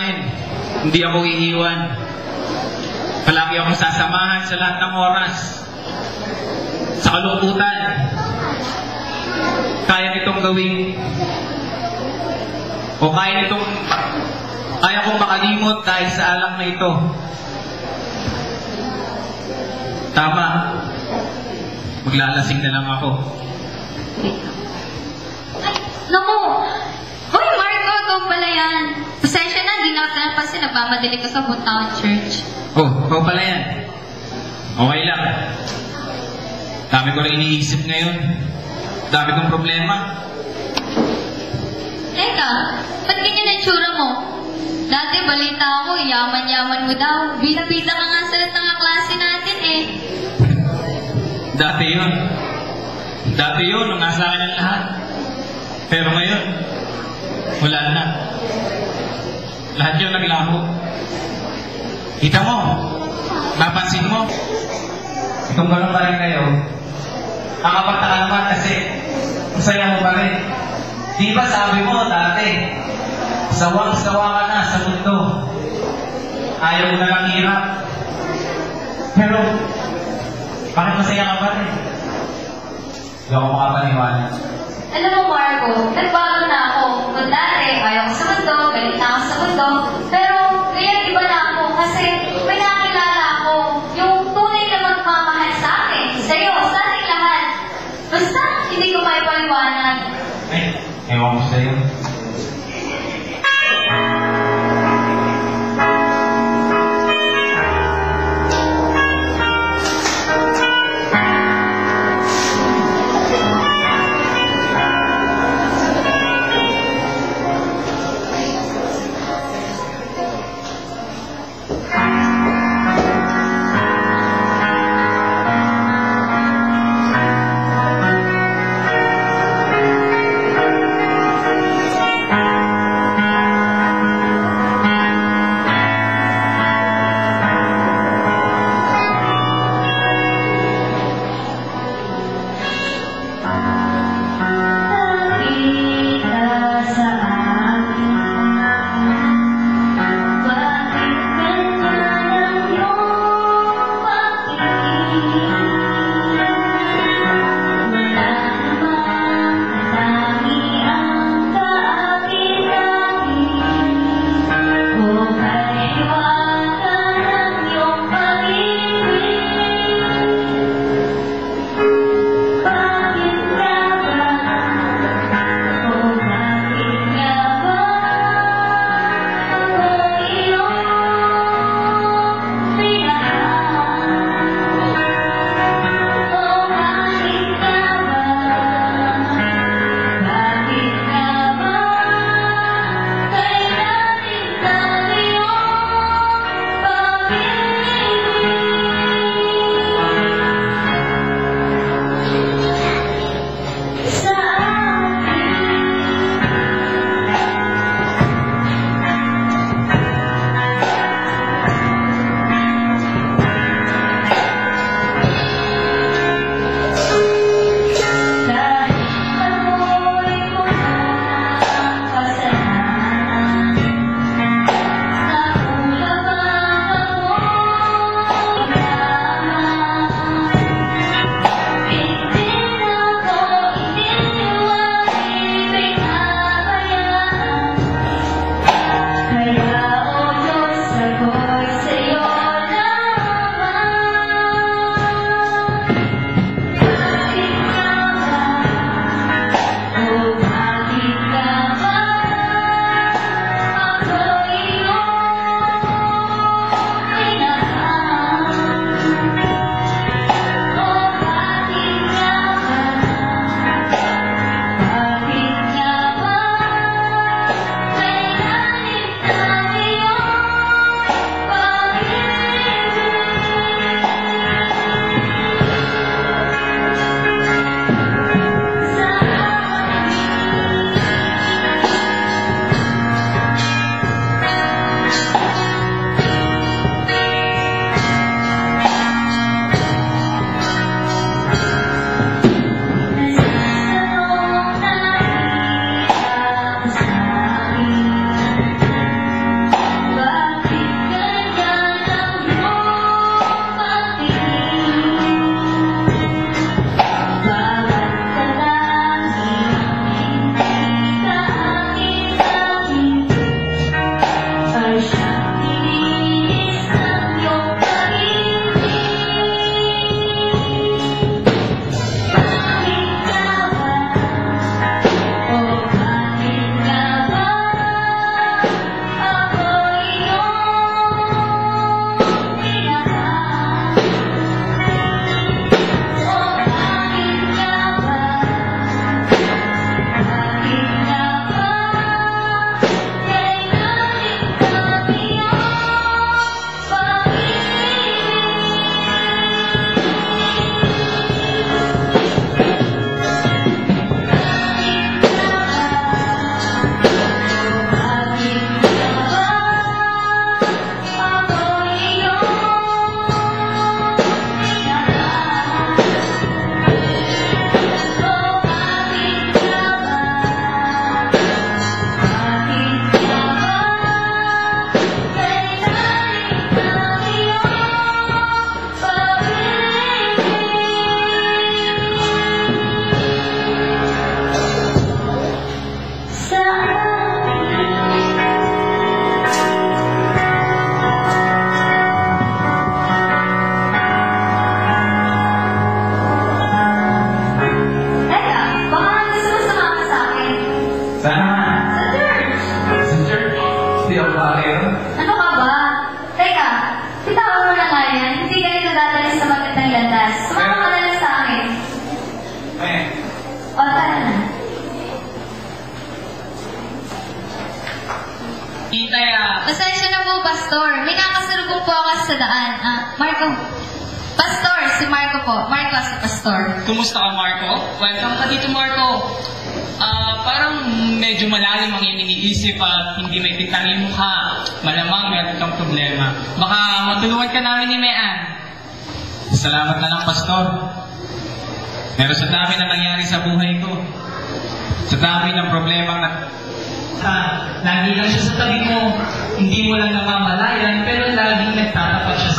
akin. Hindi ako iiwan. Palagi akong sasamahan sa lahat ng oras. Sa kalungkutan. Kaya nitong gawin. O kaya nitong... Kaya kong makalimot dahil sa alak na ito. Tama. Maglalasing na lang ako. Ay, naku! Hoy, Marco, ikaw pala yan. Napansin. Nagmamadali ka sa akong church. Oh, ikaw pala yan. Okay lang. Dami ko na iniisip ngayon. Dami kong problema. Teka, ba't ganyan ang tsura mo? Dati balita ako, yaman-yaman mo daw. Bida-bida ka nga sa lahat ng klase natin eh. Dati yun. Dati yun, nung nasa akin ang lahat. Pero ngayon, wala na. Lahat yun naglaho. Kita mo, napansin mo, kung gano'n pa rin kayo, nakapagtaka naman kasi masaya mo pa rin. Di ba sabi mo dati, sawang-sawa ka na sa mundo. Ayaw na lang hirap. Pero, bakit masaya ka pa rin? Hindi ako makapaniwala. Alam mo, Marco, nagbago na ako. Kung dati, ayaw ko sa mundo, galit na ako sa mundo. Pero, ngayon iba na ako kasi may nakilala ako. Yung tunay na magmamahal sa akin, sa'yo, sa ating lahat. Basta, hindi ko may paliwanag. Eh, ewan ko sa'yo. ang landas. Sumama ka na lang sa akin. Eh, O, tara na. Itay ah. Pasensya na po, Pastor. May nakasalubong po ako sa daan. Ah, Marco. Pastor, si Marco po. Marco si Pastor. Kumusta ka, Marco? Welcome ka dito, Marco. Ah, parang medyo malalim ang iyong iniisip at hindi may pitang yung mukha. Malamang meron kang problema. Baka matulungan ka namin ni Mayan. Salamat na lang, Pastor. Pero sa dami na nangyari sa buhay ko, sa dami ng problema na ha, lagi lang siya sa tabi ko, hindi mo lang namamalayan, pero laging nagtatapat siya